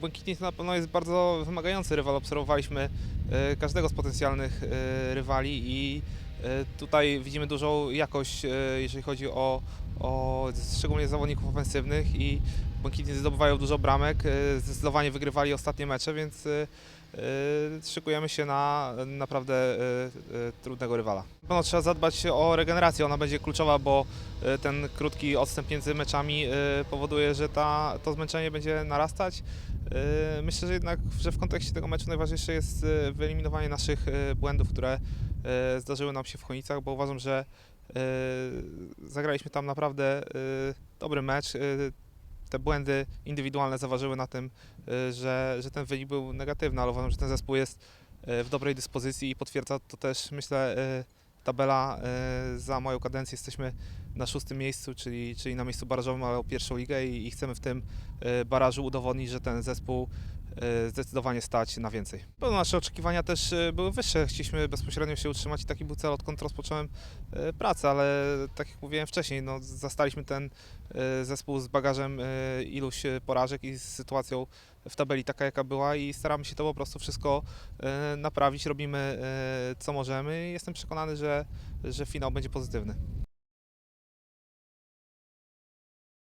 Błękitnic na pewno jest bardzo wymagający rywal. Obserwowaliśmy e, każdego z potencjalnych e, rywali i e, tutaj widzimy dużą jakość, jeżeli chodzi o, o szczególnie zawodników ofensywnych i Błękitnicy zdobywają dużo bramek, zdecydowanie wygrywali ostatnie mecze, więc szykujemy się na naprawdę e, e, trudnego rywala. Trzeba zadbać o regenerację, ona będzie kluczowa, bo ten krótki odstęp między meczami powoduje, że ta, to zmęczenie będzie narastać. Myślę, że jednak, że w kontekście tego meczu najważniejsze jest wyeliminowanie naszych błędów, które zdarzyły nam się w Chojnicach, bo uważam, że zagraliśmy tam naprawdę dobry mecz. Te błędy indywidualne zaważyły na tym, e, że, że ten wynik był negatywny, ale uważam, że ten zespół jest e, w dobrej dyspozycji i potwierdza to też, myślę, e, tabela. Za moją kadencję jesteśmy na szóstym miejscu, czyli, czyli na miejscu barażowym, ale o pierwszą ligę i, i chcemy w tym barażu udowodnić, że ten zespół zdecydowanie stać na więcej. Pewno nasze oczekiwania też e, były wyższe, chcieliśmy bezpośrednio się utrzymać i taki był cel, odkąd rozpocząłem e, pracę, ale tak jak mówiłem wcześniej, no, zastaliśmy ten e, zespół z bagażem e, iluś e, porażek i z sytuacją w tabeli taka jaka była i staramy się to po prostu wszystko e, naprawić, robimy e, co możemy i jestem przekonany, że, że finał będzie pozytywny.